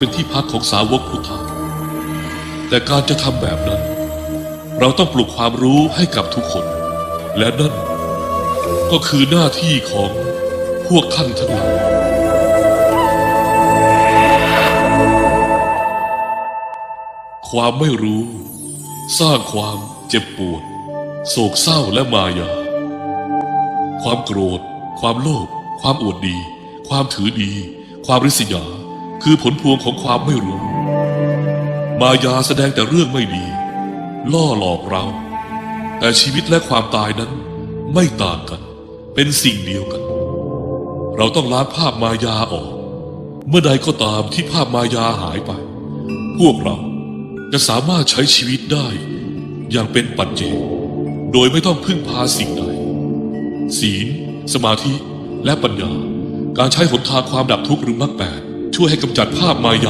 เป็นที่พักของสาวกพุทธะแต่การจะทำแบบนั้น เราต้องปลุกความรู้ให้กับทุกคน และนั่นก็คือหน้าที่ของพวกท่านทั้งหลายความไม่รู้ สร้างความเจ็บปวด โศกเศร้าและมายา ความโกรธ ความโลภความอวดดี ความถือดี ความริษยา คือผลพวงของความไม่รู้ มายาแสดงแต่เรื่องไม่ดี ล่อหลอกเรา แต่ชีวิตและความตายนั้นไม่ต่างกัน เป็นสิ่งเดียวกัน เราต้องล้างภาพมายาออก เมื่อใดก็ตามที่ภาพมายาหายไป พวกเราจะสามารถใช้ชีวิตได้อย่างเป็นปัจเจกโดยไม่ต้องพึ่งพาสิ่งใด ศีล สมาธิ และปัญญา การใช้หนทางความดับทุกข์หรือมรรคแปด ช่วยให้กำจัดภาพมายา